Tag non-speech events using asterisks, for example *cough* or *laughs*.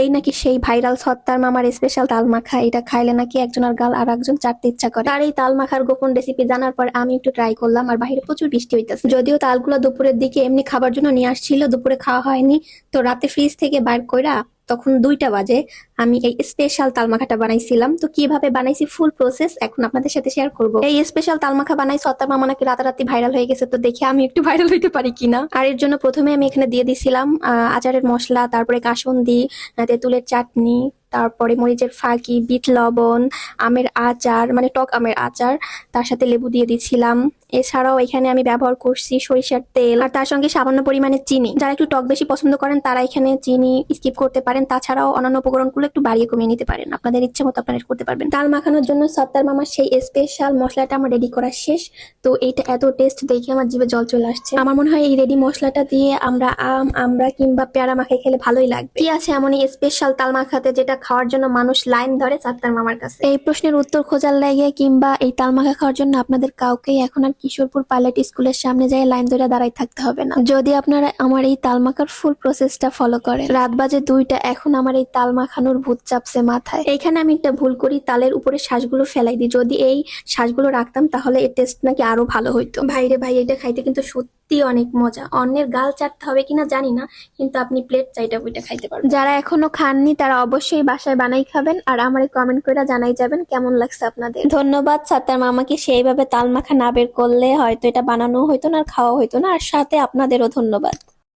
এই নাকি সেই ভাইরাল সত্তার মামার স্পেশাল তাল মাখা? এটা খাইলে নাকি একজনের গাল আর একজন চাটতে ইচ্ছা করে। আর এই তাল মাখার গোপন রেসিপি জানার পর আমি একটু ট্রাই করলাম আর বাইরে প্রচুর বৃষ্টি হইতেছে। যদিও তালগুলো দুপুরের দিকে এমনি খাবার জন্য নিয়ে আসছিল, দুপুরে খাওয়া হয়নি। তো রাতে ফ্রিজ থেকে বাইর কইরা তখন দুইটা বাজে। আমি এই স্পেশাল তালমাখাটা বানাইছিলাম। তো কীভাবে বানাইছি ফুল প্রসেস এখন আপনাদের সাথে শেয়ার করব। এই স্পেশাল তালমাখা বানাই সত্তার মামা নাকি রাতারাতি ভাইরাল হয়ে গেছে, তো দেখে আমি একটু *laughs* ভাইরাল হইতে পারি কিনা। আর এর জন্য প্রথমে আমি এখানে দিয়ে দিছিলাম আচারের মশলা, তারপরে কাসুন্দি দি তেঁতুলের চাটনি তারপরে মরিচের ফাঁকি, বিট লবণ, আমের আচার মানে টক আমের আচার, তার সাথে লেবু দিয়ে দিছিলাম। এছাড়াও এখানে আমি ব্যবহার করছি সরিষার তেল আর তার সঙ্গে সামান্য পরিমাণে চিনি। যারা একটু টক বেশি পছন্দ করেন, তারা এখানে চিনি স্কিপ করতে পারেন। তাছাড়াও অন্যান্য উপকরণগুলো একটু বাড়িয়ে কমিয়ে নিতে পারেন। আপনাদের ইচ্ছে মতো আপনারা করতে পারবেন। তাল মাখানোর জন্য সত্তার মামার সেই স্পেশাল মশলাটা আমার রেডি করা শেষ। তো এইটা এত টেস্ট দেখে আমার জিভে জল চলে আসছে। আমার মনে হয় এই রেডি মশলাটা দিয়ে আমরা আম, আমরা কিংবা পেয়ারা মাখাই খেলে ভালোই লাগবে। কি আছে এমন স্পেশাল তাল মাখাতে যেটা খাওয়ার জন্য মানুষ লাইন ধরে সত্তার মামার কাছে। এই প্রশ্নের উত্তর খোঁজার লাগে কিংবা এই তাল মাখা খাওয়ার জন্য আপনাদের কাউকেই এখন আর কিশোরপুর পাইলট স্কুলের সামনে যায় লাইন ধরে দাঁড়াই থাকতে হবে না। যদি আপনারা আমার এই তাল মাখার ফুল প্রসেসটা ফলো করেন, রাত বাজে দুইটা, এখন আমার এই তাল মাখানোর ভূত চাপছে মাথায়। এখানে আমি একটা ভুল করি, তালের উপরে শ্বাসগুলো ফেলাই দিই। যদি এই শ্বাসগুলো রাখতাম, তাহলে এর টেস্ট নাকি আরও ভালো হইতো। ভাইরে ভাই, এটা খাইতে কিন্তু সত্যি অনেক মজা। অন্যের গাল চাটতে হবে কিনা জানি না, কিন্তু আপনি প্লেট চাইটা খাইতে পারবেন। যারা এখনও খাননি, তারা অবশ্যই বাসায় বানাই খাবেন আর আমারে কমেন্ট করে জানাই যাবেন কেমন লাগছে আপনাদের। ধন্যবাদ সাত্তার মামাকে সেইভাবে তাল মাখা না বের করলে হয়তো এটা বানানো হইতো না আর খাওয়া হইতো না। আর সাথে আপনাদেরও ধন্যবাদ।